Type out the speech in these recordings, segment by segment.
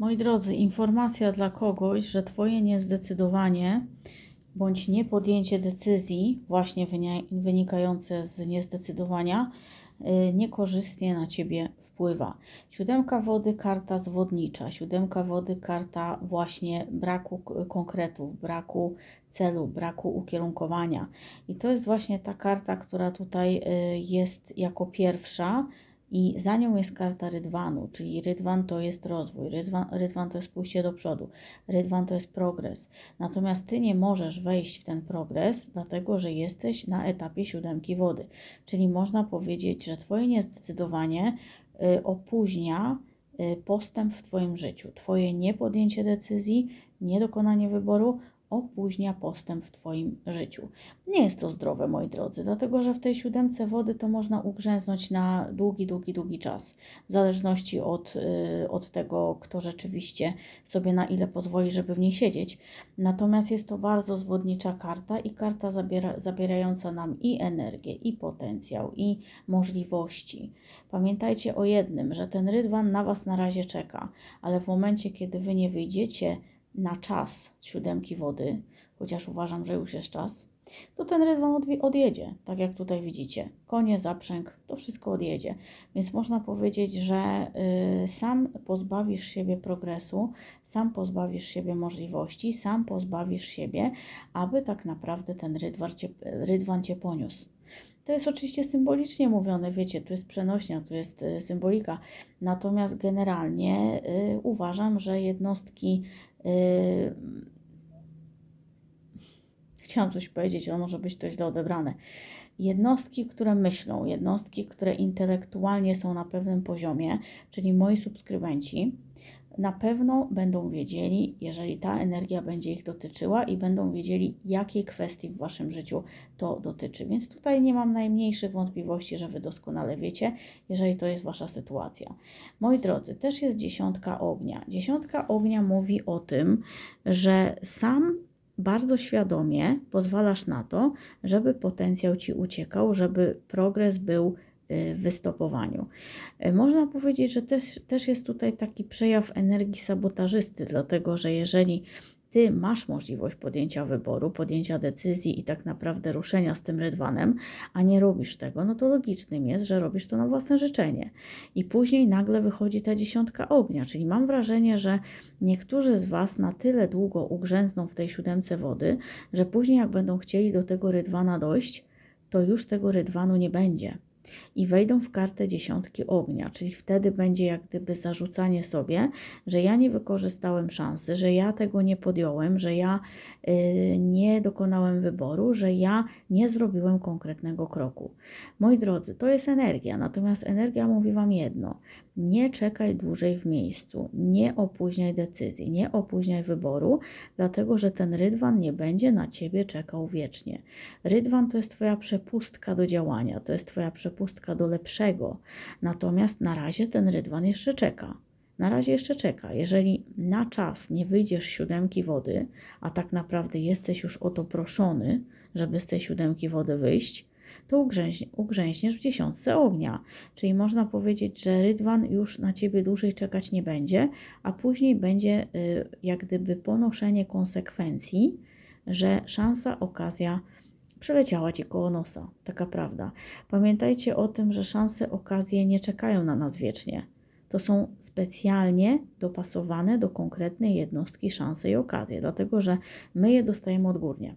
Moi drodzy, informacja dla kogoś, że Twoje niezdecydowanie bądź niepodjęcie decyzji, właśnie wynikające z niezdecydowania, y, niekorzystnie na Ciebie wpływa. Siódemka wody, karta zwodnicza. Siódemka wody, karta właśnie braku konkretów, braku celu, braku ukierunkowania. I to jest właśnie ta karta, która tutaj y, jest jako pierwsza. I za nią jest karta rydwanu, czyli rydwan to jest rozwój, rydwan, rydwan to jest pójście do przodu, rydwan to jest progres. Natomiast ty nie możesz wejść w ten progres, dlatego że jesteś na etapie siódemki wody. Czyli można powiedzieć, że twoje niezdecydowanie y, opóźnia y, postęp w twoim życiu. Twoje niepodjęcie decyzji, niedokonanie wyboru opóźnia postęp w Twoim życiu. Nie jest to zdrowe, moi drodzy, dlatego że w tej siódemce wody to można ugrzęznąć na długi, długi, długi czas, w zależności od, y, od tego, kto rzeczywiście sobie na ile pozwoli, żeby w niej siedzieć. Natomiast jest to bardzo zwodnicza karta i karta zabiera, zabierająca nam i energię, i potencjał, i możliwości. Pamiętajcie o jednym, że ten rydwan na Was na razie czeka, ale w momencie, kiedy Wy nie wyjdziecie na czas siódemki wody, chociaż uważam, że już jest czas, to ten rydwan odjedzie, tak jak tutaj widzicie. Konie, zaprzęg, to wszystko odjedzie. Więc można powiedzieć, że y, sam pozbawisz siebie progresu, sam pozbawisz siebie możliwości, sam pozbawisz siebie, aby tak naprawdę ten rydwan cię, rydwan cię poniósł. To jest oczywiście symbolicznie mówione, wiecie, tu jest przenośnia, tu jest y, symbolika. Natomiast generalnie y, uważam, że jednostki Chciałam coś powiedzieć, ale może być to źle odebrane. Jednostki, które myślą, jednostki, które intelektualnie są na pewnym poziomie, czyli moi subskrybenci, na pewno będą wiedzieli, jeżeli ta energia będzie ich dotyczyła i będą wiedzieli, jakiej kwestii w waszym życiu to dotyczy. Więc tutaj nie mam najmniejszych wątpliwości, że wy doskonale wiecie, jeżeli to jest wasza sytuacja. Moi drodzy, też jest dziesiątka ognia. Dziesiątka ognia mówi o tym, że sam bardzo świadomie pozwalasz na to, żeby potencjał ci uciekał, żeby progres był wystopowaniu. Y, Można powiedzieć, że też, też jest tutaj taki przejaw energii sabotażysty, dlatego że jeżeli ty masz możliwość podjęcia wyboru, podjęcia decyzji i tak naprawdę ruszenia z tym rydwanem, a nie robisz tego, no to logicznym jest, że robisz to na własne życzenie. I później nagle wychodzi ta dziesiątka ognia, czyli mam wrażenie, że niektórzy z Was na tyle długo ugrzęzną w tej siódemce wody, że później jak będą chcieli do tego rydwana dojść, to już tego rydwanu nie będzie. I wejdą w kartę dziesiątki ognia, czyli wtedy będzie jak gdyby zarzucanie sobie, że ja nie wykorzystałem szansy, że ja tego nie podjąłem, że ja y, nie dokonałem wyboru, że ja nie zrobiłem konkretnego kroku. Moi drodzy, to jest energia, natomiast energia mówi Wam jedno: nie czekaj dłużej w miejscu, nie opóźniaj decyzji, nie opóźniaj wyboru, dlatego że ten rydwan nie będzie na Ciebie czekał wiecznie. Rydwan to jest Twoja przepustka do działania, to jest Twoja przepustka do lepszego, natomiast na razie ten rydwan jeszcze czeka. Na razie jeszcze czeka. Jeżeli na czas nie wyjdziesz siódemki wody, a tak naprawdę jesteś już o to proszony, żeby z tej siódemki wody wyjść, to ugrzęź, ugrzęźniesz w dziesiątce ognia. Czyli można powiedzieć, że rydwan już na ciebie dłużej czekać nie będzie, a później będzie y, jak gdyby ponoszenie konsekwencji, że szansa, okazja przeleciała ci koło nosa. Taka prawda. Pamiętajcie o tym, że szanse, okazje nie czekają na nas wiecznie. To są specjalnie dopasowane do konkretnej jednostki szanse i okazje, dlatego że my je dostajemy odgórnie.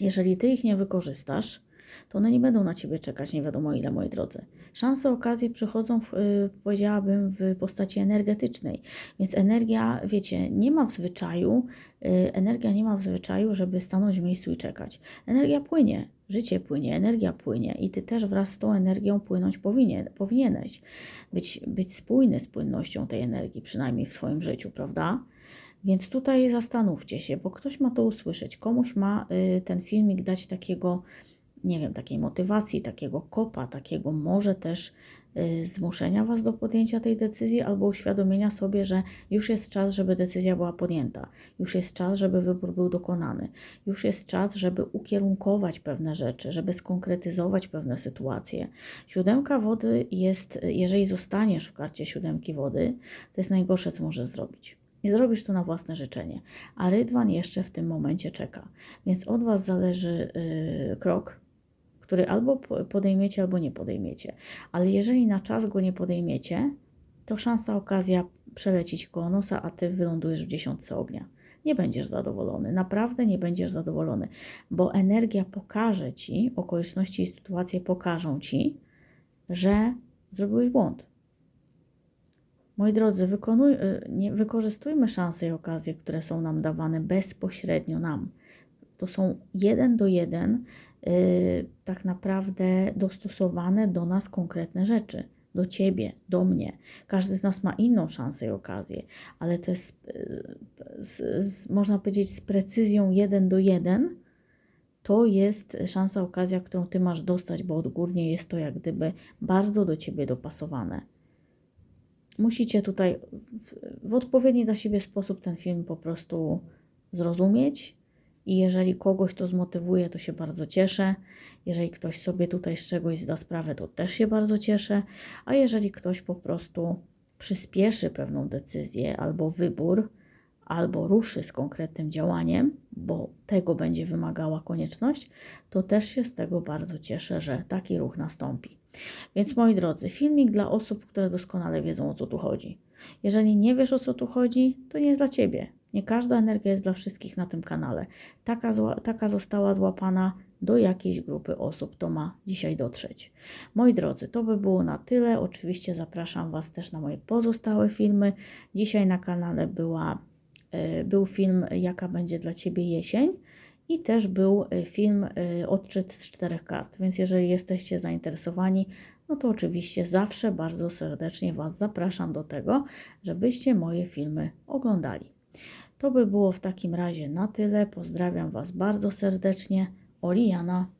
Jeżeli ty ich nie wykorzystasz, to one nie będą na ciebie czekać nie wiadomo ile, moi drodzy. Szanse, okazje przychodzą, w, y, powiedziałabym, w postaci energetycznej. Więc energia, wiecie, nie ma w zwyczaju, y, energia nie ma w zwyczaju, żeby stanąć w miejscu i czekać. Energia płynie, życie płynie, energia płynie i ty też wraz z tą energią płynąć powinien, powinieneś. Być, być spójny z płynnością tej energii, przynajmniej w swoim życiu, prawda? Więc tutaj zastanówcie się, bo ktoś ma to usłyszeć, komuś ma y, ten filmik dać takiego, nie wiem, takiej motywacji, takiego kopa, takiego może też y, zmuszenia Was do podjęcia tej decyzji albo uświadomienia sobie, że już jest czas, żeby decyzja była podjęta, już jest czas, żeby wybór był dokonany, już jest czas, żeby ukierunkować pewne rzeczy, żeby skonkretyzować pewne sytuacje. Siódemka wody jest, jeżeli zostaniesz w karcie siódemki wody, to jest najgorsze, co możesz zrobić. I zrobisz to na własne życzenie. A rydwan jeszcze w tym momencie czeka. Więc od Was zależy yy, krok, który albo po- podejmiecie, albo nie podejmiecie. Ale jeżeli na czas go nie podejmiecie, to szansa, okazja przelecić koło nosa, a Ty wylądujesz w dziesiątce ognia. Nie będziesz zadowolony, naprawdę nie będziesz zadowolony, bo energia pokaże Ci, okoliczności i sytuacje pokażą Ci, że zrobiłeś błąd. Moi drodzy, wykonuj, y, nie, wykorzystujmy szanse i okazje, które są nam dawane bezpośrednio nam. To są jeden do jeden, y, tak naprawdę dostosowane do nas konkretne rzeczy. Do ciebie, do mnie. Każdy z nas ma inną szansę i okazję, ale to jest, y, z, z, można powiedzieć, z precyzją jeden do jeden. To jest szansa, okazja, którą ty masz dostać, bo odgórnie jest to jak gdyby bardzo do ciebie dopasowane musicie tutaj w, w odpowiedni dla siebie sposób ten film po prostu zrozumieć. I jeżeli kogoś to zmotywuje, to się bardzo cieszę. Jeżeli ktoś sobie tutaj z czegoś zda sprawę, to też się bardzo cieszę. A jeżeli ktoś po prostu przyspieszy pewną decyzję albo wybór, albo ruszy z konkretnym działaniem, bo tego będzie wymagała konieczność, to też się z tego bardzo cieszę, że taki ruch nastąpi. Więc moi drodzy, filmik dla osób, które doskonale wiedzą o co tu chodzi. Jeżeli nie wiesz o co tu chodzi, to nie jest dla ciebie. Nie każda energia jest dla wszystkich na tym kanale. Taka, taka została złapana do jakiejś grupy osób, to ma dzisiaj dotrzeć. Moi drodzy, to by było na tyle. Oczywiście zapraszam Was też na moje pozostałe filmy. Dzisiaj na kanale była, y, był film Jaka będzie dla Ciebie jesień i też był y, film y, odczyt z czterech kart. Więc jeżeli jesteście zainteresowani, no to oczywiście zawsze bardzo serdecznie Was zapraszam do tego, żebyście moje filmy oglądali. To by było w takim razie na tyle. Pozdrawiam Was bardzo serdecznie. Oliana.